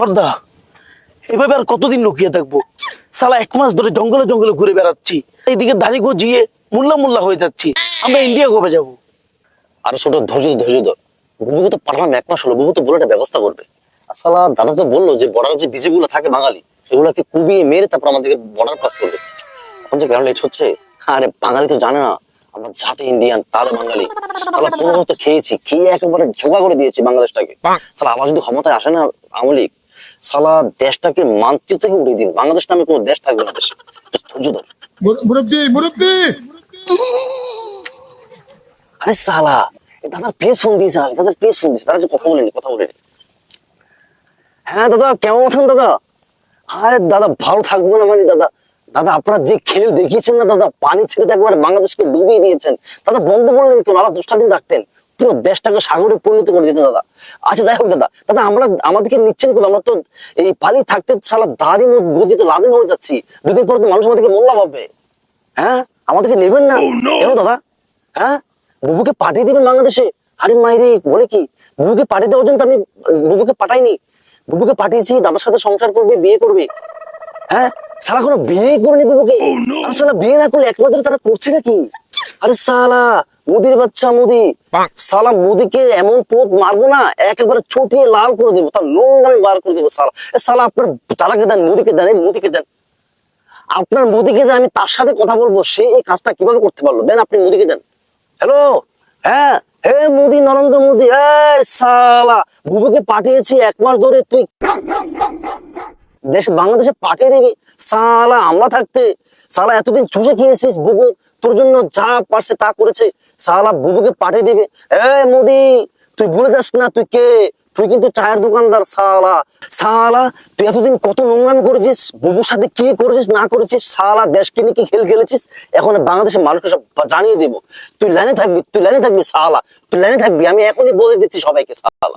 বর্দা এভাবে আর কতদিন লুকিয়ে থাকব? সালা এক মাস ধরে জঙ্গলে জঙ্গলে ঘুরে বেড়াচ্ছি। এইদিকে দাড়ি গজিয়ে মোল্লা মোল্লা হয়ে যাচ্ছি। আমরা ইন্ডিয়া কবে যাব? আর ছোট ধৈর্য ধৈর্য ধর। বুবুকে তো পাঠালাম এক মাস হলো। বুবু তো বলে ব্যবস্থা করবে। আসলে দাদা তো বলল যে বর্ডার যে বীজগুলো থাকে বাঙালি সেগুলোকে কুবিয়ে মেরে তারপর আমাদেরকে বর্ডার পাস করবে। এখন যে কেন লেট হচ্ছে আরে বাঙালি তো জানে না আমরা জাতি ইন্ডিয়ান তাহলে বাঙালি। সালা পনেরো বছর তো খেয়েছি খেয়ে একেবারে ঝোঁকা করে দিয়েছি বাংলাদেশটাকে। সালা আবার যদি ক্ষমতায় আসে না আওয়ামী লীগ সালা দেশটাকে মানচিত্র থেকে উঠিয়ে দিবে। বাংলাদেশ নামে কোনো দেশ থাকবে না দেশে। ধৈর্য ধর। মুর- মুরব্বি মুরব্বি! আরে সালা দাদার ফোন দিয়েছে আরে দাদার ফোন দিয়েছে। তারা কথা বলেনি কথা বলেনি হ্যাঁ দাদা কেমন আছেন দাদা? আরে দাদা ভালো থাকব না মানে দাদা। দাদা আপনারা যে খেল দেখিয়েছেন না দাদা পানি ছেড়ে তো একবারে বাংলাদেশকে ডুবিয়ে দিয়েছেন। দাদা বন্ধ করলেন কেন? আরও দশটা দিন রাখতেন। পুরো দেশটাকে সাগরে পরিণত করে দিতেন দাদা। আচ্ছা যাই হোক দাদা দাদা আমরা আমাদেরকে নিচ্ছেন কেন আমরা তো এই পানি থাকতে সালা দাড়ি গদিতে লাদিন হয়ে যাচ্ছি। দুদিন পর তো মানুষ আমাদেরকে মোল্লা ভাববে হ্যাঁ? আমাদেরকে নেবেন না? কেন দাদা? হ্যাঁ? বুবুকে পাঠিয়ে দিবেন বাংলাদেশে? আরে মাইরে বলে কি? বুবুকে পাঠিয়ে দেওয়ার জন্য তো আমি বুবুকে পাঠাইনি। বুবুকে পাঠিয়েছি দাদার সাথে সংসার করবে বিয়ে করবে। হ্যাঁ? সালা কোনো বিয়ে করেনি বুবুকে। আরে সালা বিয়ে না করলে এক মাস ধরে তারা করছে নাকি? আরে সালা মুদির বাচ্চা মুদি। সালা মুদিকে এমন পথ মারবো না একেবারে ছটিয়ে লাল করে দেবো তার নোংরা আমি বার করে দেবো সালা। সালা আপনার চালাকে দেন মুদিকে দেন এই মুদিকে দেন। আপনার মোদিকে দেন আমি তার সাথে কথা বলব সে এই কাজটা কীভাবে করতে পারল? দেন আপনি মোদিকে দেন। হ্যালো? হ্যাঁ? হে মোদি নরেন্দ্র মোদি এই সালা বুবুকে পাঠিয়েছি এক মাস ধরে তুই দেশ বাংলাদেশে পাঠিয়ে দিবি। সালা আমরা থাকতে সালা এতদিন চুষে খেয়েছিস বুবু? তোর জন্য যা পারছে তা করেছে। সালা বুবুকে পাঠিয়ে দিবে। এ মোদি, তুই ভুলে যাস না তুই কে? তুই কিন্তু চায়ের দোকানদার সালা। সালা, তুই এতদিন কত নোংরামি করেছিস? বুবুর সাথে কি করেছিস, না করেছিস? সালা দেশকে নিয়ে কি খেল খেলেছিস? এখন বাংলাদেশের মানুষকে সব জানিয়ে দেবো। তুই লাইনে থাকবি, তুই লাইনে থাকবি সালা। তুই লাইনে থাকবি, আমি এখনই বলে দিচ্ছি সবাইকে সালা।